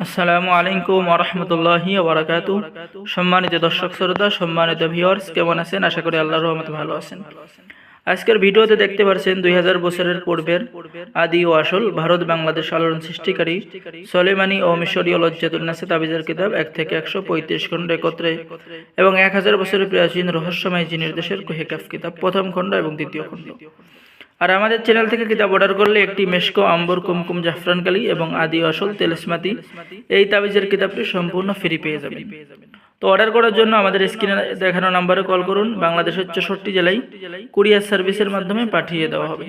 আসসালামু আলাইকুম ওরহমতুল্লাহি ওবরাকাত। সম্মানিত দর্শক শ্রোতা, সম্মানিত ভিউয়ার্স কেমন আছেন? আশা করি আল্লাহর রহমত ভালো আছেন। আজকের ভিডিওতে দেখতে পাচ্ছেন দুই হাজার বছরের পূর্বের আদি ও আসল ভারত বাংলাদেশ আলোড়ন সৃষ্টিকারী সলেমানি ও মিশরীয় লজ্জাতুন্নাসে তাবিজের কিতাব এক থেকে একশো পঁয়ত্রিশ খণ্ড একত্রে এবং এক হাজার বছরের প্রাচীন রহস্যময় জিনির দেশের হেকাফ কিতাব প্রথম খণ্ড এবং দ্বিতীয় খণ্ড। আর আমাদের চ্যানেল থেকে কিতাব অর্ডার করলে একটি মেশকো, আম্বর, কুমকুম জাফরানকালি এবং আদি আসল তেলসমাতি এই তাবিজের কিতাবটি সম্পূর্ণ ফ্রি পেয়ে যাবেন। তো অর্ডার করার জন্য আমাদের স্ক্রিনে দেখানো নাম্বারে কল করুন, বাংলাদেশের চৌষট্টি জেলায় কুরিয়ার সার্ভিসের মাধ্যমে পাঠিয়ে দেওয়া হবে।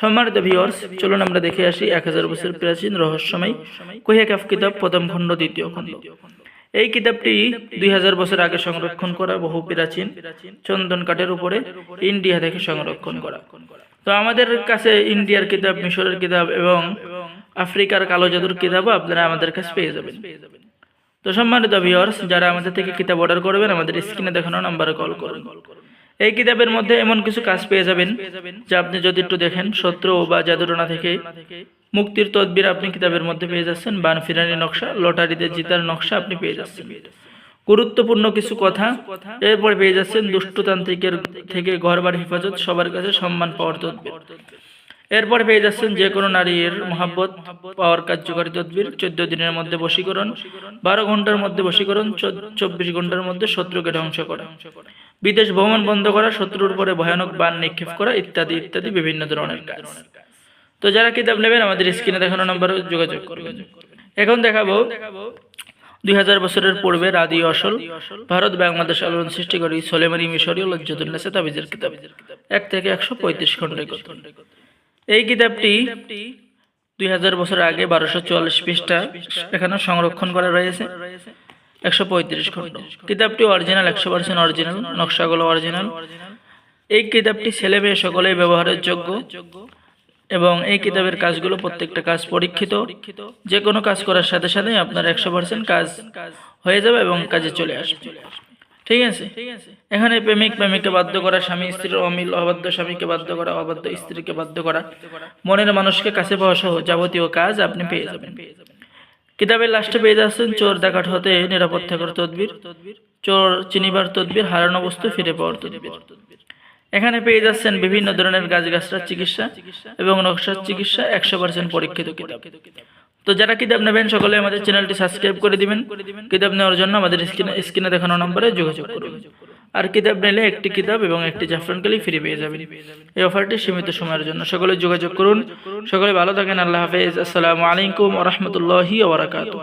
সম্মানিত ভিউয়ার্স চলুন আমরা দেখে আসি এক হাজার বছর প্রাচীন রহস্যময় কোহেকাফ কিতাব প্রথম খণ্ড, দ্বিতীয় খণ্ড। এই কিতাবটি দুই হাজার বছর আগে সংরক্ষণ করা বহু প্রাচীন চন্দন কাঠের উপরে ইন্ডিয়া থেকে সংরক্ষণ করা। তো আমাদের কাছে ইন্ডিয়ার কিতাব, মিশরের কিতাব এবং আফ্রিকার কালো জাদুর কিতাবও আপনারা আমাদের কাছে পেয়ে যাবেন। তো সম্মানিত ভিউয়ার্স যারা আমাদের থেকে কিতাব অর্ডার করবেন, আমাদের স্ক্রিনে দেখানো নাম্বারে কল করুন। এই কিতাবের মধ্যে এমন কিছু কাজ পেয়ে যাবেন, যা আপনি যদি একটু দেখেন, শত্রু বা জাদুটনা থেকে মুক্তির তদবির আপনি কিতাবের মধ্যে পেয়ে যাচ্ছেন বান ফিরানি নকশা, লটারিতে জিতার নকশা আপনি পেয়ে যাচ্ছেন। গুরুত্বপূর্ণ কিছু কথা। এরপরে পেয়ে যাচ্ছেন দুষ্টতান্ত্রিকের থেকে ঘরবার হেফাজত সবার কাছে সম্মান পাওয়ার তদবির। এরপর পেয়ে যাচ্ছেন যে কোনো নারীর মহাব্বত পাওয়ার কার্যকারী তদবির চোদ্দ দিনের মধ্যে বশীকরণ বারো ঘণ্টার মধ্যে বশীকরণ চব্বিশ ঘণ্টার মধ্যে শত্রুকে ধ্বংস করা। বিদেশ ভ্রমণ বন্ধ করা শত্রুর উপরে ভয়ানক বান নিক্ষেপ করা ইত্যাদি ইত্যাদি বিভিন্ন ধরনের কাজ। তো যারা কিতাব নেবেন আমাদের স্ক্রিনে দেখানো নম্বরে যোগাযোগ করবেন। এখন দেখাবো দুই হাজার বছরের পূর্বে রাদি অসল ভারত বাংলাদেশ আলোড়ন সৃষ্টি করি সোলেমানি মিশরীয় লজ্জতুল্লাসে তাবিজের কিতাব। এক থেকে একশো পঁয়ত্রিশ খন্ডে এই কিতাবটি দুই হাজার বছর আগে বারোশো চুয়াল্লিশ পৃষ্ঠা এখানে সংরক্ষণ করা রয়েছে। একশো পঁয়ত্রিশ খণ্ড। কিতাবটি অরিজিনাল, একশো পার্সেন্ট অরিজিনাল, নকশাগুলো অরিজিনাল। এই কিতাবটি ছেলে মেয়ে সকলেই ব্যবহারের যোগ্য। এবং এই কিতাবের কাজগুলো প্রত্যেকটা কাজ পরীক্ষিত। যে কোনো কাজ করার সাথে সাথে আপনার একশো পার্সেন্ট কাজ হয়ে যাবে এবং কাজে চলে আসবে। ঠিক আছে? এখানে প্রেমিক প্রেমিককে বাধ্য করা, স্বামী স্ত্রীর অমিল, অবাধ্য স্বামীকে বাধ্য করা, অবাধ্য স্ত্রীকে বাধ্য করা, মনের মানুষকে কাছে পাওয়া সহ যাবতীয় কাজ আপনি পেয়ে যাবেন। কিতাবের লাস্টে পেয়ে যাচ্ছেন, চোর ডাকাত হতে নিরাপদ থাকার তদবির, চোর চিনিবার তদবির, হারানো বস্তু ফিরে পাওয়ার তদবির। এখানে পেয়ে যাচ্ছেন বিভিন্ন ধরনের গাছ চিকিৎসা এবং নকশার চিকিৎসা একশো পার্সেন্ট পরীক্ষিত কিতাব। তো যারা কিতাব নেবেন সকলে আমাদের চ্যানেলটি সাবস্ক্রাইব করে দিবেন। কিতাব নেওয়ার জন্য আমাদের স্ক্রিনে স্ক্রিনে দেখানো নম্বরে যোগাযোগ করুন। আর কিতাব নিলে একটি কিতাব এবং একটি জাফরান জাফরানকালি ফ্রি পেয়ে যাবেন। এই অফারটি সীমিত সময়ের জন্য সকলে যোগাযোগ করুন। সকলে ভালো থাকেন, আল্লাহ হাফেজ। আসসালামু আলাইকুম রহমতুল্লাহি ওবরাকাতু